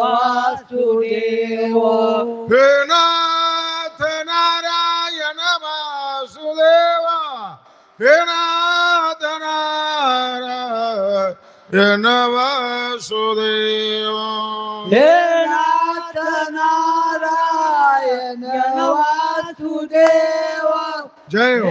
वासुदेव हे नाथ नारायण वासुदेव हे नाथ नारायण वासुदेव हे नाथ नारायण वासुदेव जय हो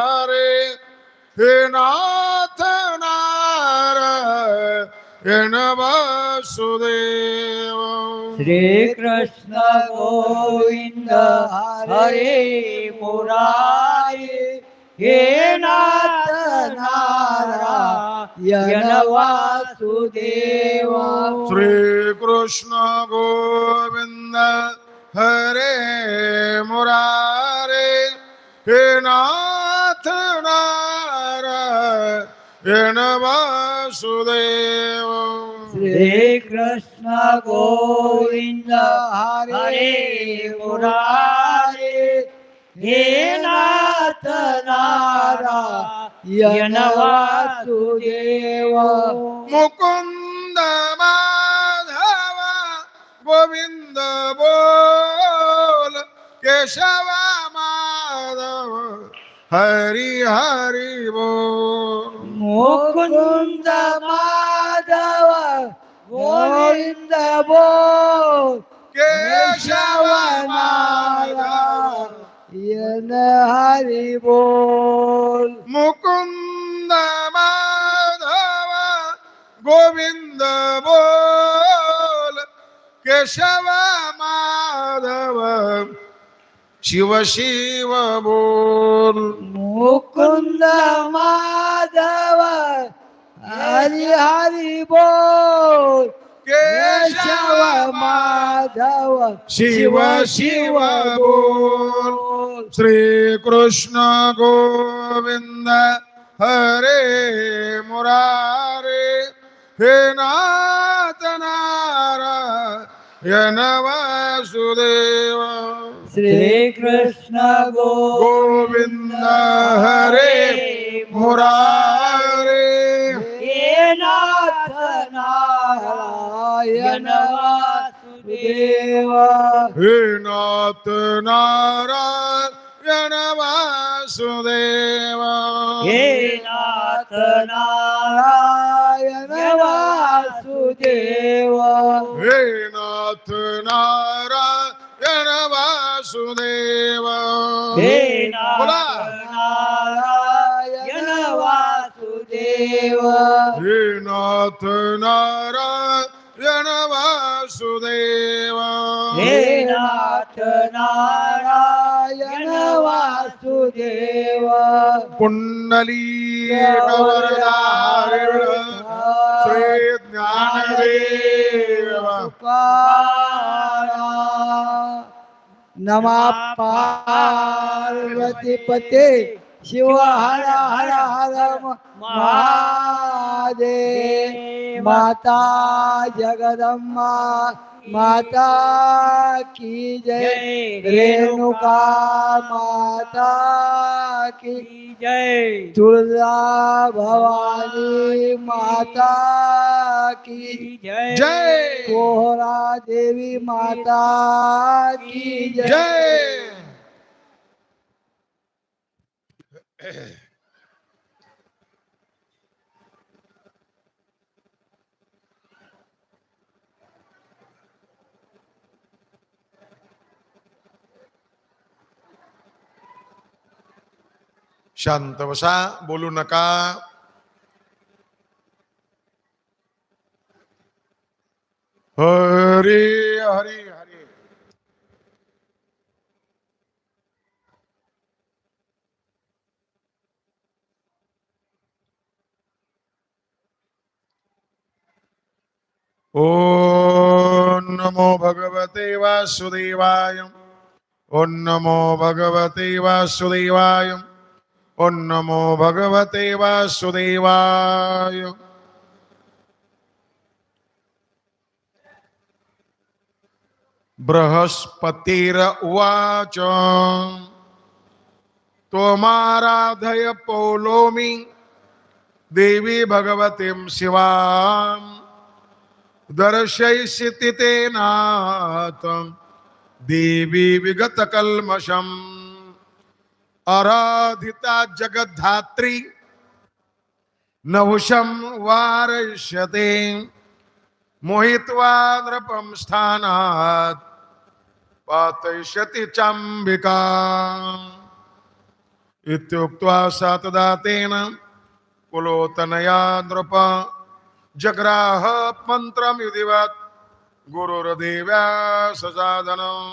वासुदेव श्री कृष्ण गोविंद हरे मुरारे हे नाथ नारायण वासुदेव श्रीकृष्ण गोविंद हरे मुरारे हे नाथ नारायण वासुदेव श्री कृष्ण गोविंद हरे मुरारे। हे नाथ नारायण वासुदेव। मुकुंद माधव गोविंद बोल। केशव माधव हरी हरी बोल। मुकुंद माधव गोविंद बोल केशव माधव यन हरि बोल मुकुंद माधव गोविंद बोल केशव माधव शिव शिव बोल. मुकुंद माधव हरि हरि बोल. केशव माधव शिव शिव बोल. श्री कृष्ण गोविंद हरे मुरारे. हे नाथ नारायण वासुदेव श्री कृष्ण गोविंद हरे मुरारे। हे नाथ नारायण वासुदेव। हे नाथ नारायण वासुदेव। हे नाथ नारायण वासुदेव। हे नाथ नारायण वासुदेव हे बोला नाथ नारायण वासुदेव हे नाथ नारायण वासुदेव हे नाथ नारायण वासुदेव पुंडली कवरधारिण श्री ज्ञानदेव नमा पार्वती पते शिव हर हर हर महादेव. माता जगदम्मा. माता की जय. रेणुका माता की जय. तुळजा भवानी माता की जय. जय. कोहरा देवी माता की जय. शांत बसा बोलू नका. हरी हरी ॐ नमो भगवते वासुदेवाय। ॐ नमो भगवते वासुदेवाय। ॐ नमो भगवते वासुदेवाय। बृहस्पतिर उवाच। त्वमाराधय पौलोमि। देवी भगवतीं शिवाम्। दर्शयिष्यति ते नाथ देवी विगत कल्मषम आराधिता जगद्धात्री नवशम वारयिष्यते। मोहित्वा नृपं स्थानात् पातयिष्यति चाम्बिका। इत्युक्त्वा सा तदा तेन कुलोतनया नृप जग्राह मंत्रम विधिवत गुरुर्देव्या ससाधनम्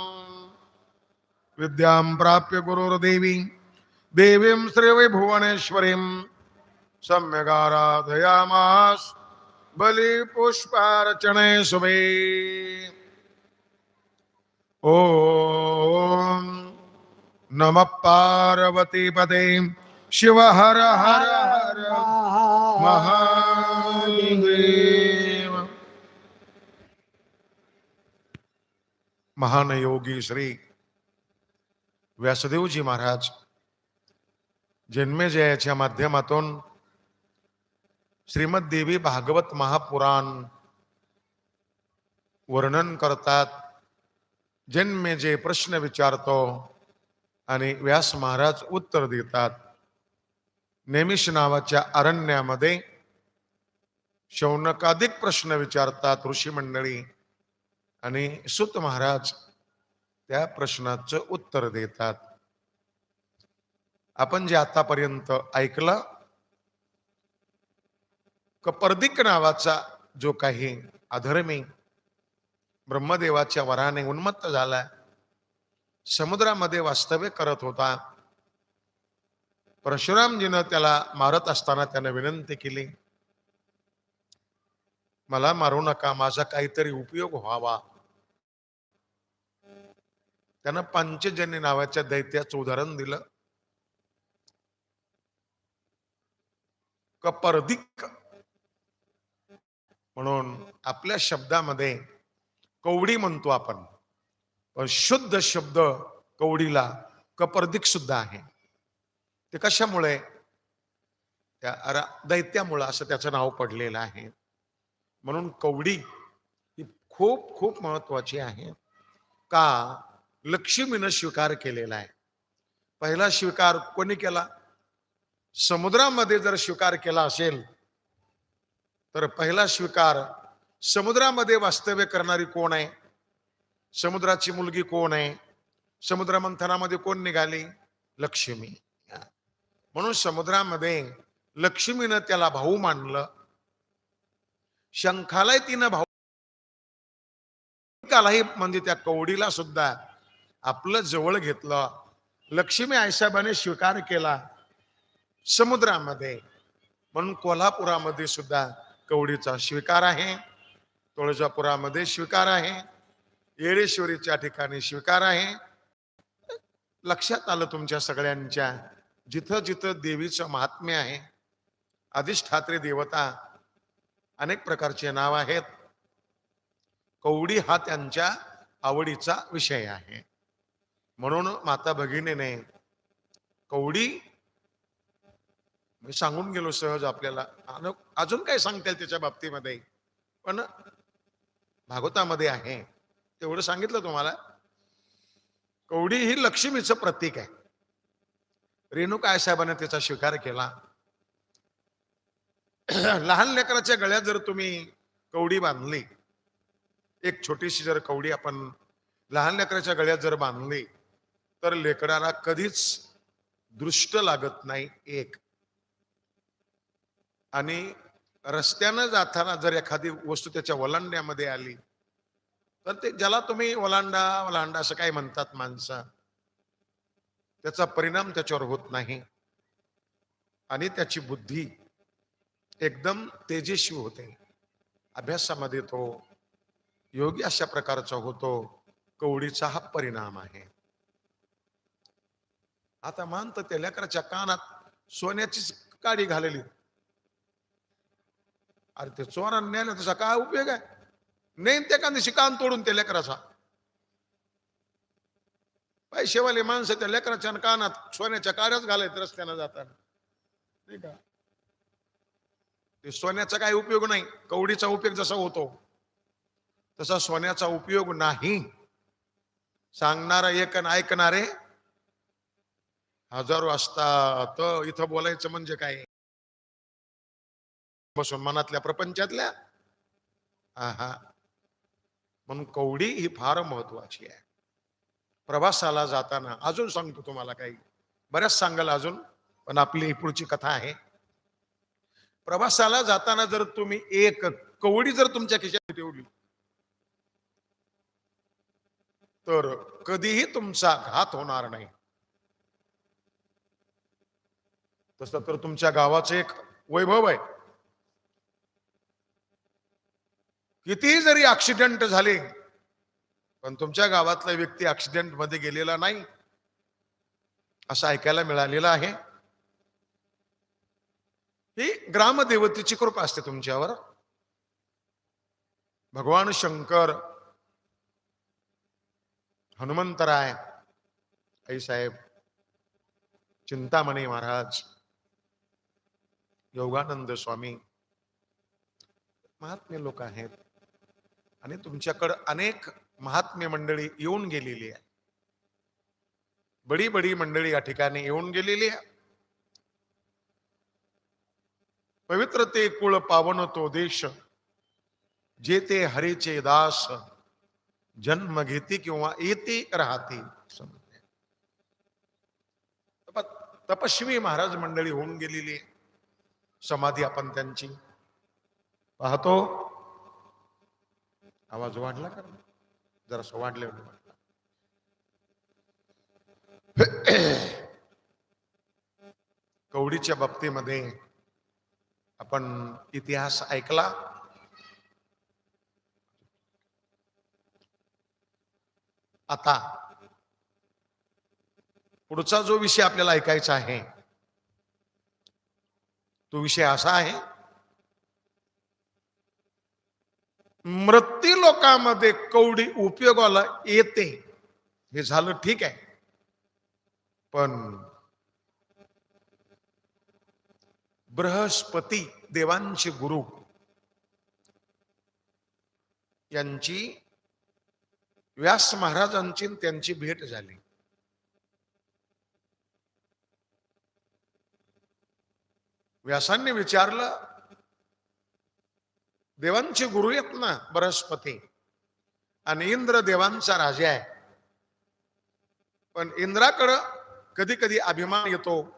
विद्यां प्राप्य गुरुर्देवी देवीं श्रीविभुवनेश्वरीं सम्यगाराधयामास बलिपुष्पार्चने शुभे ॐ नमः पार्वतीपते शिव हर हर हर। महान योगी श्री व्यासदेवजी महाराज जन्मेजयाच्या माध्यमातून श्रीमद देवी भागवत महापुराण वर्णन करतात जन्मेजय प्रश्न विचारतो आणि व्यास महाराज उत्तर देतात नेमिष नावाच्या अरण्यामध्ये शौनकाधिक प्रश्न विचारतात ऋषी मंडळी आणि सुत महाराज त्या प्रश्नाचं उत्तर देतात. आपण जे आतापर्यंत ऐकलं कपर्दिक नावाचा जो काही अधर्मी ब्रह्मदेवाच्या वराने उन्मत्त झालाय समुद्रामध्ये वास्तव्य करत होता परशुरामजीनं त्याला मारत असताना त्यानं विनंती केली मला मारू नका माझा काहीतरी उपयोग व्हावा. त्यानं पंचजन्य नावाच्या दैत्याचं उदाहरण दिलं. कपर्दिक. म्हणून आपल्या शब्दामध्ये कवडी म्हणतो आपण. पण शुद्ध शब्द कवडीला कपर्दिक सुद्धा आहे. ते कशामुळे? त्या अरा- दैत्यामुळं असं त्याचं नाव पडलेलं आहे. म्हणून कवडी ही खूप खूप महत्वाची आहे. का? लक्ष्मीनं स्वीकार केलेला आहे. पहिला स्वीकार कोणी केला? समुद्रामध्ये जर स्वीकार केला असेल तर पहिला स्वीकार समुद्रामध्ये वास्तव्य करणारी कोण आहे? समुद्राची मुलगी कोण आहे? समुद्र मंथनामध्ये कोण निघाली? लक्ष्मी. म्हणून समुद्रामध्ये लक्ष्मीनं त्याला भाऊ मानलं. शंखालाही तिनं भाऊ कालाही म्हणजे त्या कवडीला सुद्धा आपलं जवळ घेतलं. लक्ष्मी आईसाहेबाने स्वीकार केला. समुद्रामध्ये म्हणून कोल्हापुरामध्ये सुद्धा कवडीचा स्वीकार आहे. तुळजापुरामध्ये स्वीकार आहे. येळेश्वरीच्या ठिकाणी स्वीकार आहे. लक्षात आलं तुमच्या सगळ्यांच्या जिथं जिथं देवीचं महात्म्य आहे. अधिष्ठात्री देवता अनेक प्रकारचे नाव आहेत. कवडी हा त्यांच्या आवडीचा विषय आहे. म्हणून माता भगिनीने कवडी मी सांगून गेलो सहज आपल्याला. अजून काय सांगता येईल त्याच्या बाबतीमध्ये. पण भागवतामध्ये आहे. तेवढं सांगितलं तुम्हाला. कवडी ही लक्ष्मीचं प्रतीक आहे. रेणुका साहेबाने त्याचा स्वीकार केला. लहान लेकराच्या गळ्यात जर तुम्ही कवडी बांधली एक छोटीशी जर कवडी आपण लहान लेकराच्या गळ्यात जर बांधली तर लेकराला कधीच दृष्ट लागत नाही एक. आणि रस्त्यानं जाताना जर एखादी वस्तू त्याच्या वलांड्यामध्ये आली तर ते ज्याला तुम्ही वलांडा वलांडा असं काय म्हणतात माणसं त्याचा परिणाम त्याच्यावर होत नाही. आणि त्याची बुद्धी एकदम तेजस्वी होते. अभ्यासामध्ये तो योगी अशा प्रकारचा होतो. कवडीचा हा परिणाम आहे. आता मानत त्या लेकराच्या कानात सोन्याचीच काडी घालेली. अरे ते चोरानं न्यायला त्याचा काय उपयोग आहे? नेन त्या कांदिशी कान तोडून त्या लेकराचा. पैसेवाले माणसं त्या लेकराच्या कानात सोन्याच्या काड्याच घालायत रस्त्यानं जाताना. नाही का? ते सोन्याचा काही उपयोग नाही. कवडीचा उपयोग जसा होतो तसा सोन्याचा उपयोग नाही. सांगणारा एक ऐकणारे हजारो असतात. इथं बोलायचं म्हणजे काय? बसून मनातल्या प्रपंचातल्या. हा म्हणून कवडी ही फार महत्वाची आहे. प्रवासाला जाताना अजून सांगतो तुम्हाला काही. बऱ्याच सांगाल अजून पण आपली पुढची कथा आहे. प्रवासाला जाताना जर तुम्ही एक कवडी जर तुमच्या खिशात ठेवली तर कधीही तुमचा घात होणार नाही. तस तर तुमच्या गावाचं एक वैभव आहे. कितीही जरी ऍक्सिडेंट झाले पण तुमच्या गावातला व्यक्ती ऍक्सिडेंटमध्ये गेलेला नाही असं ऐकायला मिळालेलं आहे. ही ग्रामदेवतेची कृपा असते तुमच्यावर. भगवान शंकर हनुमंतराय आईसाहेब चिंतामणी महाराज योगानंद स्वामी महात्मे लोक आहेत. आणि तुमच्याकडं अनेक महात्म्य मंडळी येऊन गेलेली आहे बडी बडी मंडळी या ठिकाणी येऊन गेलेली आहे पवित्र ते कुळ पावन तो देश जे ते हरीचे दास जन्म घेते किंवा येते राहते तपस्वी महाराज मंडळी होऊन गेलेली समाधी आपण त्यांची पाहतो. आवाज वाढला का? जरा वाढले कवडीच्या बाबतीमध्ये आपण इतिहास ऐकला. आता पुढचा जो विषय आपल्याला ऐकायचा आहे तो विषय असा आहे मृत्यू लोकांमध्ये कवडी उपयोगाला येते. हे झालं ठीक आहे. पण बृहस्पती देवांचे गुरु. यांची व्यास महाराजांची त्यांची भेट झाली. व्यासांनी विचारलं देवांचे गुरु आहेत ना बृहस्पती? आणि इंद्र देवांचा राजा आहे. पण इंद्राकडं कधी कधी अभिमान येतो.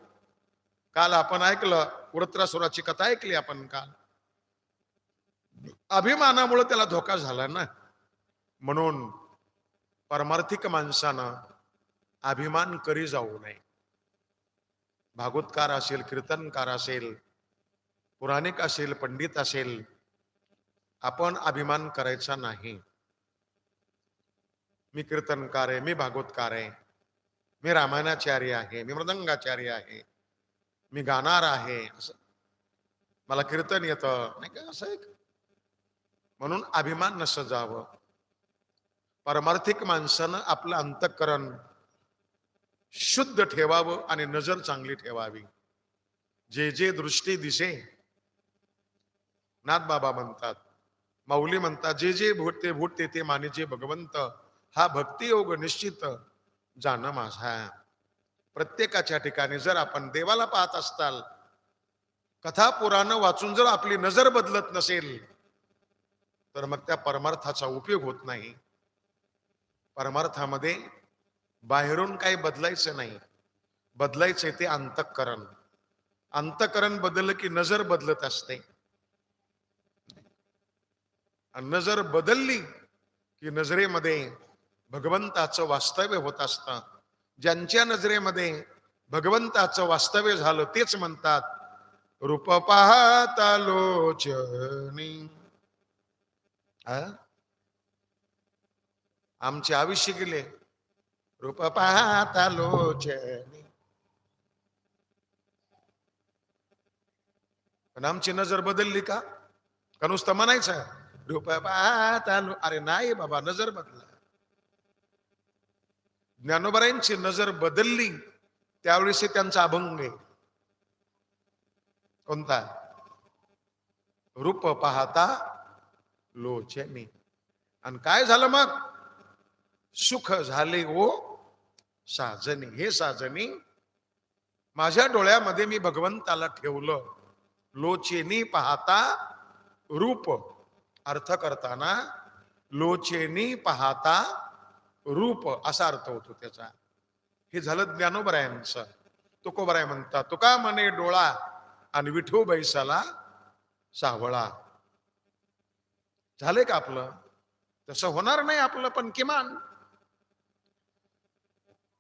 काल आपण ऐकलं वृत्रासुराची कथा ऐकली आपण काल. अभिमानामुळे त्याला धोका झाला ना. म्हणून परमार्थिक माणसानं अभिमान करी जाऊ नये. भागवतकार असेल कीर्तनकार असेल पुराणिक असेल पंडित असेल आपण अभिमान करायचा नाही. मी कीर्तनकार आहे मी भागवतकार आहे मी रामायणाचार्य आहे मी मृदंगाचार्य आहे मी गाणार आहे असं. मला कीर्तन येतं. नाही का असं एक. म्हणून अभिमान नसं जावं परमार्थिक माणसानं आपलं अंतःकरण शुद्ध ठेवावं आणि नजर चांगली ठेवावी. जे जे दृष्टी दिसे नाथ बाबा म्हणतात माऊली म्हणतात जे जे भूटते भूटते ते मानेचे भगवंत हा भक्तियोग निश्चित जाणं माझा प्रत्येकाच्या ठिकाणी जर आपण देवाला पाहत असताल कथा पुराणं वाचून जर आपली नजर बदलत नसेल तर मग त्या परमार्थाचा उपयोग होत नाही. परमार्थामध्ये बाहेरून काही बदलायचं नाही. बदलायचे ते अंतःकरण. अंतःकरण बदललं की नजर बदलत असते. नजर बदलली की नजरेमध्ये भगवंताचं वास्तव्य होत असतं. ज्यांच्या नजरेमध्ये भगवंताचं वास्तव्य झालं तेच म्हणतात रूप पाहता लोचनी आमचे आयुष्य गेले. रूप पाहता लोचनी पण आमची नजर बदलली का? का नुसतं म्हणायचं रूप पाहता लो अरे नाही बाबा नजर बदला ज्ञानोबरायांची नजर बदलली त्यावेळेस त्यांचा अभंग आहे. कोणता? रूप पाहता लोचनी आणि काय झालं मग? सुख झाले ओ साजनी. हे साजनी माझ्या डोळ्यामध्ये मी भगवंताला ठेवलं. लोचेनी पाहता रूप. अर्थ करताना लोचेनी पाहता रूप असा अर्थ होतो त्याचा. हे झालं ज्ञानोबरायांचं. तुकोबराय म्हणतात तुका म्हणे डोळा आणि विठू बैसाला सावळा. झाले का आपलं? तसं होणार नाही आपलं पण किमान.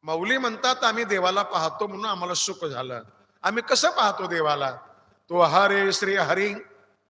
मौली म्हणतात आम्ही देवाला पाहतो म्हणून आम्हाला सुख झालं. आम्ही कसं पाहतो देवाला? तो हरे श्री हरी